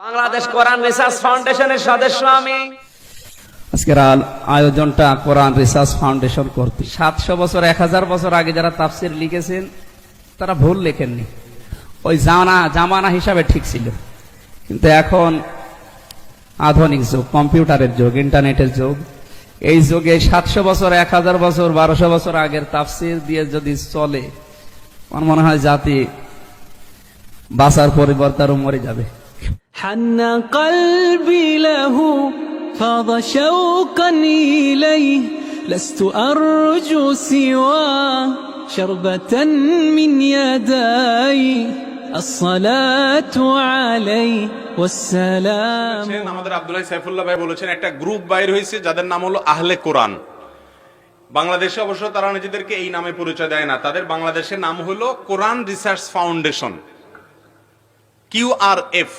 বাংলাদেশ কোরআন research ফাউন্ডেশনের সদস্য আমি। আজকের আয়োজনটা কোরআন রিসার্চ ফাউন্ডেশন করতে সাতশো বছর, এক হাজার বছর আগে যারা তাফসির লিখেছেন, তারা ভুল লেখেননি। ওই জানা জামানা হিসাবে ঠিক ছিল। কিন্তু এখন আধুনিক যুগ, কম্পিউটারের যুগ, ইন্টারনেটের যুগ। এই যুগে সাতশো বছর, এক হাজার বছর, বারোশো বছর আগের তাফসির দিয়ে যদি চলে, আমার মনে হয় জাতি বাঁচার পরিবর্তে আরও মরে যাবে। حن قلبي له فاض شوقا إليه لست أرجو سوى شربة من يدي الصلاة عليه والسلام বলেছেন, আমাদের আব্দুল্লাহ সাইফুল্লাহ ভাই বলেছেন একটা গ্রুপ বাইর হয়েছে যাদের নাম হলো আহলে কোরআন বাংলাদেশে অবশ্য তারা নিজেদেরকে এই নামে পরিচয় দেয় না তাদের বাংলাদেশের নাম হলো Quran research foundation Q R F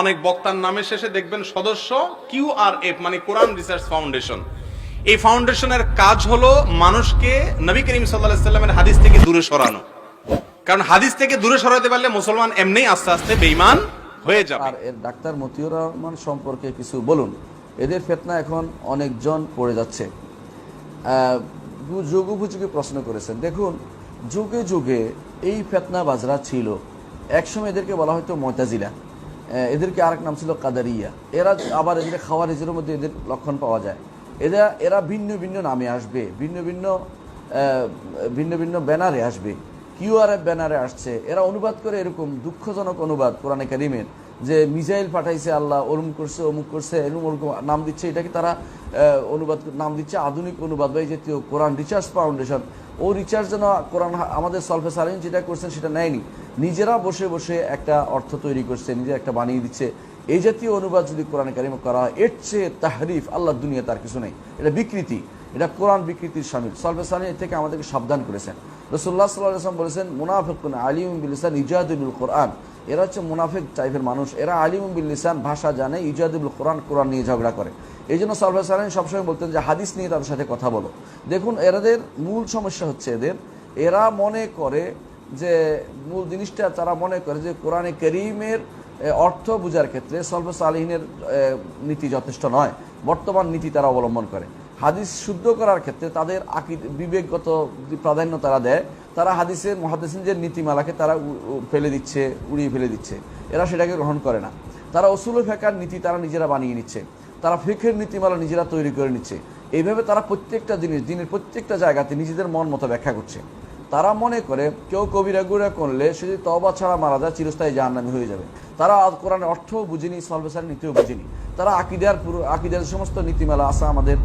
অনেক বক্তার নামের শেষে দেখবেন সদস্য কিউ আর এফ মানে কোরআন রিসার্চ ফাউন্ডেশন। এই ফাউন্ডেশনের কাজ হলো মানুষকে নবী করিম সাল্লাহ সাল্লামের হাদিস থেকে দূরে সরানো। কারণ হাদিস থেকে দূরে সরাতে পারলে মুসলমান এমনি আস্তে আস্তে বেইমান হয়ে যাবে। আর এর ডাক্তার মতিউর রহমান সম্পর্কে কিছু বলুন। এদের ফেতনা এখন অনেকজন পড়ে যাচ্ছে। যুগ উপযোগী প্রশ্ন করেছেন। দেখুন যুগে যুগে এই ফেতনা বাজরা ছিল। একসময় এদেরকে বলা হয়তো ময়তাজিলা আহ, এদেরকে আরেক নাম ছিল কাদারিয়া। এরা আবার এদের খাওয়ার খাওয়ারিজের মধ্যে এদের লক্ষণ পাওয়া যায়। এরা এরা ভিন্ন ভিন্ন নামে আসবে, ভিন্ন ভিন্ন ভিন্ন ভিন্ন ব্যানারে আসবে। কিউআরএফ ব্যানারে আসছে। এরা অনুবাদ করে এরকম দুঃখজনক অনুবাদ কোরআনে কারিমের। যে মিসাইল পাঠাইছে আল্লাহ, ওরম করছে, অমুক করছে এরকম ওরকম নাম দিচ্ছে এটাকে তারা অনুবাদ, নাম দিচ্ছে? আধুনিক অনুবাদ বা এই জাতীয় কোরআন রিচার্জ ফাউন্ডেশন। ও রিচার্জ যেন কোরআন আমাদের সলফে সালিন যেটা করছেন সেটা নেয়নি। নিজেরা বসে বসে একটা অর্থ তৈরি করছে, নিজে একটা বানিয়ে দিচ্ছে। এই জাতীয় অনুবাদ যদি কোরআন কারিমে করা হয়, এর চেয়ে তাহরিফ আল্লাহ দুনিয়া তার কিছু নেই। এটা বিকৃতি, এটা কোরআন বিকৃতির সামিল। সলফে সালিন থেকে আমাদেরকে সাবধান করেছেন। রসুল্লাহ সাল্লাম বলেছেন, মুনাফিকুন আলিম বিলিসান ইজাদুল কোরআন। এরা হচ্ছে মুনাফিক টাইপের মানুষ। এরা আলিম বিল্লিসান ভাষা জানে ইজাদুল কোরআন কোরআন নিয়ে ঝগড়া করে। এই জন্য সালফা সালাম সবসময় বলতেন যে, হাদিস নিয়ে তাদের সাথে কথা বলো। দেখুন, এরাদের মূল সমস্যা হচ্ছে এদের, এরা মনে করে যে, মূল জিনিসটা তারা মনে করে যে, কোরআনে করিমের অর্থ বোঝার ক্ষেত্রে সলফ সালিহিনের নীতি যথেষ্ট নয়। বর্তমান নীতি তারা অবলম্বন করে। হাদিস শুদ্ধ করার ক্ষেত্রে তাদের আকিদ, বিবেকগত প্রাধান্য তারা দেয়। তারা হাদিসের মহাদিসের নীতিমালাকে তারা ফেলে দিচ্ছে, উড়িয়ে ফেলে দিচ্ছে, এরা সেটাকে গ্রহণ করে না। তারা অসুল ফেকার নীতি তারা নিজেরা বানিয়ে নিচ্ছে। তারা ফেকের নীতিমালা নিজেরা তৈরি করে নিচ্ছে। এইভাবে তারা প্রত্যেকটা জিনিস, দিনের প্রত্যেকটা জায়গাতে নিজেদের মন মতো ব্যাখ্যা করছে। তারা মনে করে কেউ কবিরা গুড়া করলে সে যদি তবা ছাড়া মারা যায়, চিরস্থায়ী জাহান্নামী হয়ে যাবে। তারা কোরআনের অর্থও বুঝেনি সলভেসার নীতিও বুঝেনি। তারা আকিদার পুরো, আকিদার সমস্ত নীতিমালা আসা আমাদের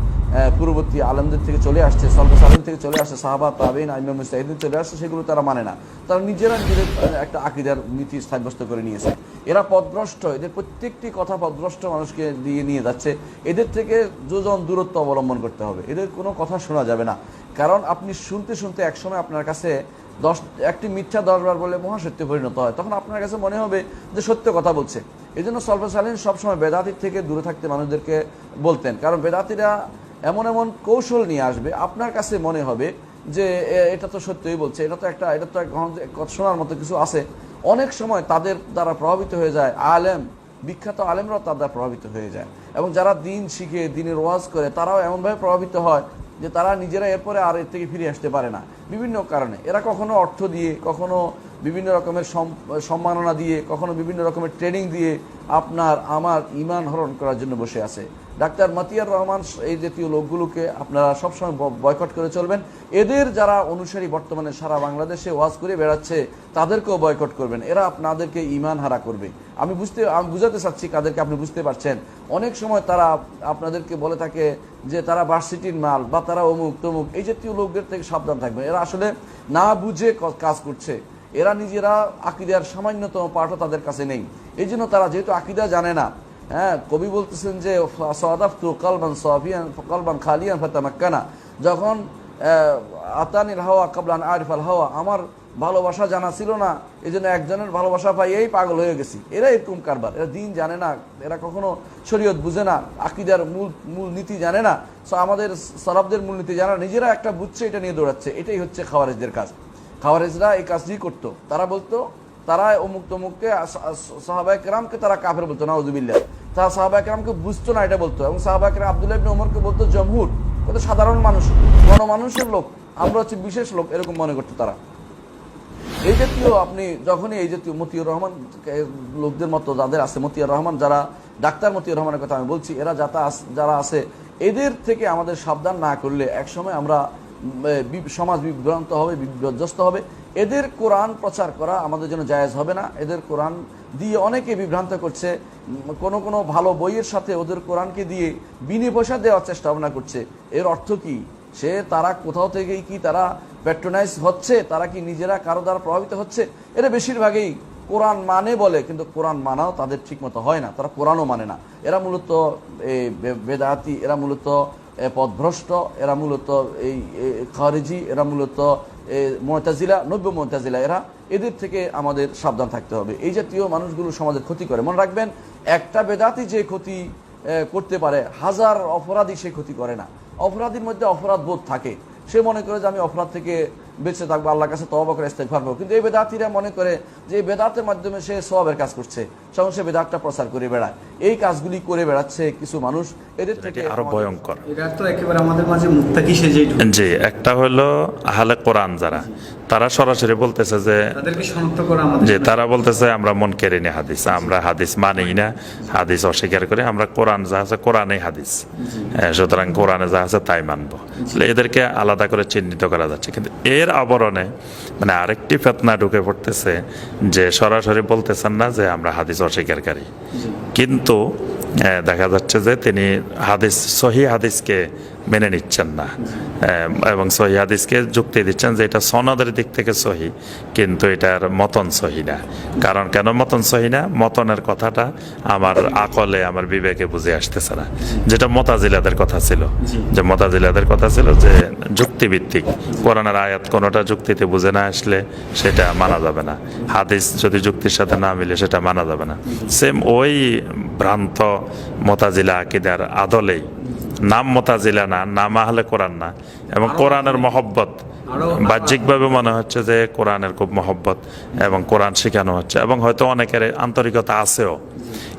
পূর্ববর্তী আলমদের থেকে চলে আসছে সলভেসালিন থেকে চলে আসছে, সাহাবা, তাবিন, আইমাম মুস্তাহিদিন চলে আসছে, সেগুলো তারা মানে না। তারা নিজেরা নিজেদের একটা আকিদার নীতি সাব্যস্ত করে নিয়েছে। এরা পদভ্রষ্ট, এদের প্রত্যেকটি কথা পদভ্রষ্ট মানুষকে দিয়ে নিয়ে যাচ্ছে। এদের থেকে যোজন দূরত্ব অবলম্বন করতে হবে। এদের কোনো কথা শোনা যাবে না। কারণ আপনি শুনতে শুনতে একসময় আপনার কাছে দশ, একটি মিথ্যা দশবার বলে মহাসত্যে পরিণত হয়। তখন আপনার কাছে মনে হবে যে সত্য কথা বলছে। এই জন্য সলফা সালিন সবসময় বেদাতির থেকে দূরে থাকতে মানুষদেরকে বলতেন। কারণ বেদাতিরা এমন এমন কৌশল নিয়ে আসবে, আপনার কাছে মনে হবে যে এটা তো সত্যই বলছে, এটা তো একটা, এটা তো শোনার মতো কিছু আছে। অনেক সময় তাদের দ্বারা প্রভাবিত হয়ে যায় আলেম, বিখ্যাত আলেমরাও তার দ্বারা প্রভাবিত হয়ে যায়। এবং যারা দিন শিখে, দিনের ওয়াজ করে, তারাও এমনভাবে প্রভাবিত হয় যে তারা নিজেরা এরপরে আর এর থেকে ফিরে আসতে পারে না। বিভিন্ন কারণে। এরা কখনো অর্থ দিয়ে, কখনো বিভিন্ন রকমের সম্মাননা দিয়ে, কখনো বিভিন্ন রকমের ট্রেনিং দিয়ে আপনার আমার ইমান হরণ করার জন্য বসে আছে। ডাক্তার মতিয়ার রহমান এই জাতীয় লোকগুলোকে আপনারা সবসময় বয়কট করে চলবেন। এদের যারা অনুসারী বর্তমানে সারা বাংলাদেশে ওয়াজ করে বেড়াচ্ছে, তাদেরকেও বয়কট করবেন। এরা আপনাদেরকে ইমান হারা করবে। আমি বুঝতে, আমি বুঝাতে চাচ্ছি, কাদেরকে আপনি বুঝতে পারছেন। অনেক সময় তারা আপনাদেরকে বলে থাকে যে তারা ভার্সিটির মাল বা তারা অমুক তমুক এই জাতীয় লোকদের থেকে সাবধান থাকবেন। এরা আসলে না বুঝে কাজ করছে। এরা নিজেরা আকিদার সামান্যতম পাঠও তাদের কাছে নেই। এই জন্য তারা যেহেতু আকিদা জানে না হ্যাঁ কবি বলতেছেন যে সদাফতু কলবান সফিয়ান, কলবান খালিয়ান ফাতামাক্কানা। যখন আতানির হাওয়া কাবলান আরিফাল হাওয়া, আমার ভালোবাসা জানা ছিল না এই জন্য একজনের ভালোবাসা পাই এই পাগল হয়ে গেছি। এরা এরকম কারবার। এরা দিন জানে না, এরা কখনো শরীয়ত বুঝে না, আকিদার মূল মূল নীতি জানে না। সো আমাদের সরাবদের মূল নীতি জানা নিজেরা একটা বুঝছে, এটা নিয়ে দৌড়াচ্ছে। এটাই হচ্ছে খাওয়ারেজদের কাজ। খাওয়ারেজরা এই কাজটি করতো। তারা বলতো, তারা অমুক তমুককে সাহাবাহিক রামকে তারা কাফের বলতো, নাউজুবিল্লাহ। তারা সাহাবাহিক রামকে বুঝতো না এটা বলতো এবং সাহাবাহিক রাম আব্দুল্লাহ ওমরকে বলতো জমহুর কত সাধারণ মানুষ, গণমানুষের লোক, আমরা হচ্ছে বিশেষ লোক, এরকম মনে করতো তারা। এই জাতীয় আপনি যখনই এই জাতীয় মতিউর রহমান লোকদের মতো যাদের আছে মতিয়ার রহমান, যারা ডাক্তার মতিউর রহমানের কথা আমি বলছি, এরা যাতা যারা আছে, এদের থেকে আমাদের সাবধান না করলে একসময় আমরা সমাজ বিভ্রান্ত হবে বিপর্যস্ত হবে। এদের কোরআন প্রচার করা আমাদের জন্য জায়েজ হবে না। এদের কোরআন দিয়ে অনেকে বিভ্রান্ত করছে। কোনো কোনো ভালো বইয়ের সাথে ওদের কোরআনকে দিয়ে বিনে পয়সা দেওয়ার চেষ্টা ভাবনা করছে। এর অর্থ কি? সে, তারা কোথাও থেকেই কি তারা প্যাট্রোনাইজ হচ্ছে? তারা কি নিজেরা কারও দ্বারা প্রভাবিত হচ্ছে? এরা বেশিরভাগই কোরআন মানে বলে, কিন্তু কোরআন মানাও তাদের ঠিক মতো হয় না। তারা কোরআনও মানে না। এরা মূলত বেদাতি, এরা মূলত পথভ্রষ্ট এরা মূলত এই খারেজি এরা মূলত এ, মতাজিলা নব্য মতাজিলা এরা এদের থেকে আমাদের সাবধান থাকতে হবে। এই জাতীয় মানুষগুলো সমাজের ক্ষতি করে। মনে রাখবেন একটা বেদাতি যে ক্ষতি করতে পারে হাজার অপরাধী সে ক্ষতি করে না। অপরাধীর মধ্যে অপরাধ বোধ থাকে। সে মনে করে যে আমি অপরাধ থেকে বেঁচে থাকব আল্লাহর কাছে তবা করে ইস্তেগফার করব। কিন্তু এই বেদাতিরা মনে করে যে এই বেদাতের মাধ্যমে সে সবের কাজ করছে তখন সে বেদাতটা প্রচার করে বেড়ায়। এই কাজগুলি করে বেড়াচ্ছে কিছু মানুষ এদের থেকে আরও ভয়ঙ্কর। এটা তো একেবারে আমাদের মাঝে মুক্তাকি সেজেই জি একটা হলো আহলে কোরআন যারা। তারা সরাসরি বলতেছে যে তাদেরকে শনাক্ত করা আমাদের যে তারা বলতেছে আমরা মন কেড়ে নি হাদিস আমরা হাদিস মানি না। হাদিস অস্বীকার করে আমরা কোরআন যা আছে কোরআনে হাদিস। হ্যাঁ, সুতরাং কোরআনে যা আছে তাই মানবো। এদেরকে আলাদা করে চিহ্নিত করা যাচ্ছে। কিন্তু এর আবরণে মানে আরেকটি ফেতনা ঢুকে পড়তেছে যে সরাসরি বলতেছেন না যে আমরা হাদিস অস্বীকারী। কিন্তু দেখা যাচ্ছে যে তিনি হাদিস সহি হাদিসকে মেনে নিচ্ছেন না। এবং সহি হাদিসকে যুক্তি দিচ্ছেন যে এটা সনদের দিক থেকে সহি কিন্তু এটার মতন সহি না। কারণ কেন মতন সহি না? মতনের কথাটা আমার আকলে আমার বিবেকে বুঝে আসতেছে না। যেটা মতাজিলাদের কথা ছিল। যে মতাজিলাদের কথা ছিল যে যুক্তিভিত্তিক। কোরআনের আয়াত কোনোটা যুক্তিতে বুঝে না আসলে সেটা মানা যাবে না। হাদিস যদি যুক্তির সাথে না মিলে সেটা মানা যাবে না। সেম ওই ভ্রান্ত মতাজিলা আকিদার আদলেই নাম মোতাজিলা না নাম আহলে কোরআন না। এবং কোরআনের মহব্বত। বাহ্যিকভাবে মনে হচ্ছে যে কোরআনের খুব মহব্বত এবং কোরআন শেখানো হচ্ছে। এবং হয়তো অনেকের আন্তরিকতা আছেও।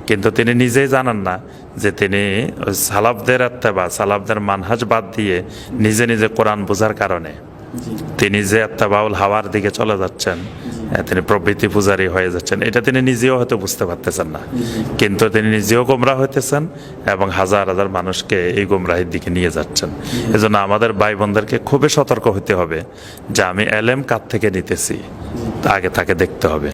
কিন্তু তিনি নিজেই জানেন না যে তিনি ওই সালাফদের বা সালাফদের মানহাজ বাদ দিয়ে নিজে নিজে কোরআন বোঝার কারণে তিনি যে আত্মাবাউল হাওয়ার দিকে চলে যাচ্ছেন তিনি প্রবৃত্তি পূজারী হয়ে যাচ্ছেন। এটা তিনি নিজেও হয়তো বুঝতে পারতেছেন না। কিন্তু তিনি নিজেও গোমরা হইতেছেন এবং হাজার হাজার মানুষকে এই গোমরাহির দিকে নিয়ে যাচ্ছেন। এজন্য আমাদের ভাই বোনদেরকে খুবই সতর্ক হতে হবে যে আমি এলএম কার থেকে নিতেছি? আগে তাকে দেখতে হবে।